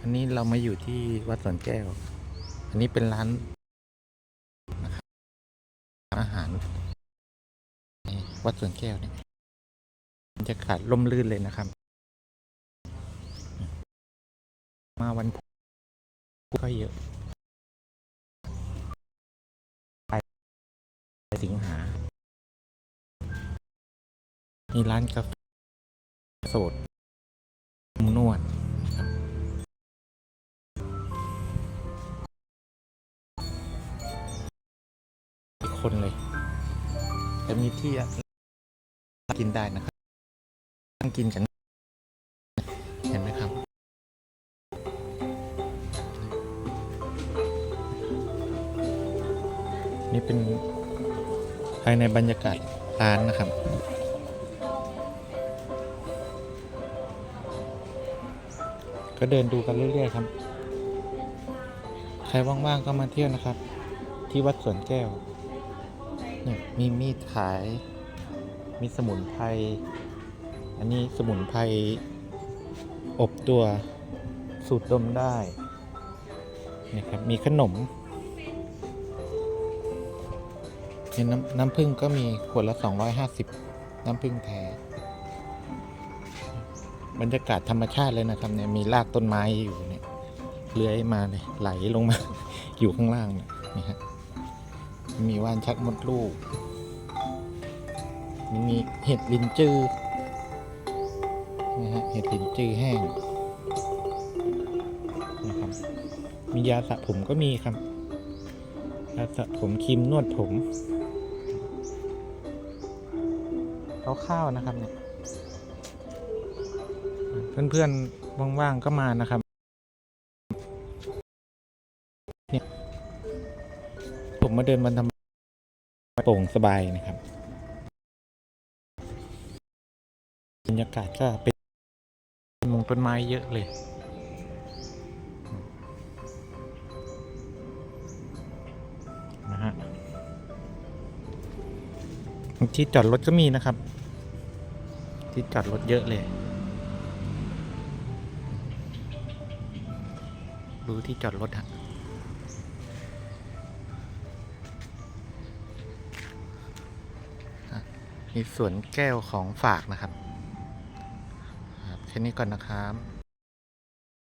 อันนี้เรามาอยู่ที่วัดสวนแก้ว อันนี้เป็นร้านอาหารในวัดสวนแก้วเนี่ยบรรยากาศร่มรื่นเลยนะครับ มาวันพุธก็เยอะไปสิงหา มีร้านกาแฟสดมุนวด คนเลยแต่มีที่กินได้นะครับนั่งกินกันเห็นไหมครับ นี่เป็นภายในบรรยากาศร้านนะครับก็เดินดูกันเรื่อยๆครับ ใครว่างๆก็มาเที่ยวนะครับ ที่วัดสวนแก้ว เนี่ยมีมีดขาย มีสมุนไพร อันนี้สมุนไพร อบตัวสูตรดมได้นี่ครับมีขนมนี่น้ำน้ำผึ้งก็มีขวดละ 250 น้ำผึ้งแท้บรรยากาศธรรมชาติเลยนะครับเนี่ยมีรากต้นไม้อยู่เนี่ยเลื้อยมาเลยไหลลงมา อยู่ข้างล่างเนี่ยนี่ฮะ มีว่านชักมดลูก มีเห็ดลินจือนะฮะเห็ดลินจือแห้งนะครับมียาสระผมก็มีครับยาสระผมครีมนวดผมข้าวๆนะครับเนี่ยเพื่อนๆว่างๆก็มานะครับ ผมมาเดินมันทำโปร่งสบายนะครับบรรยากาศก็เป็นมงต้นไม้เยอะเลยนะฮะที่จอดรถก็มีนะครับ ที่จอดรถเยอะเลยดูที่จอดรถฮะ มีสวนแก้วของฝากนะครับ ครับแค่นี้ก่อนนะครับ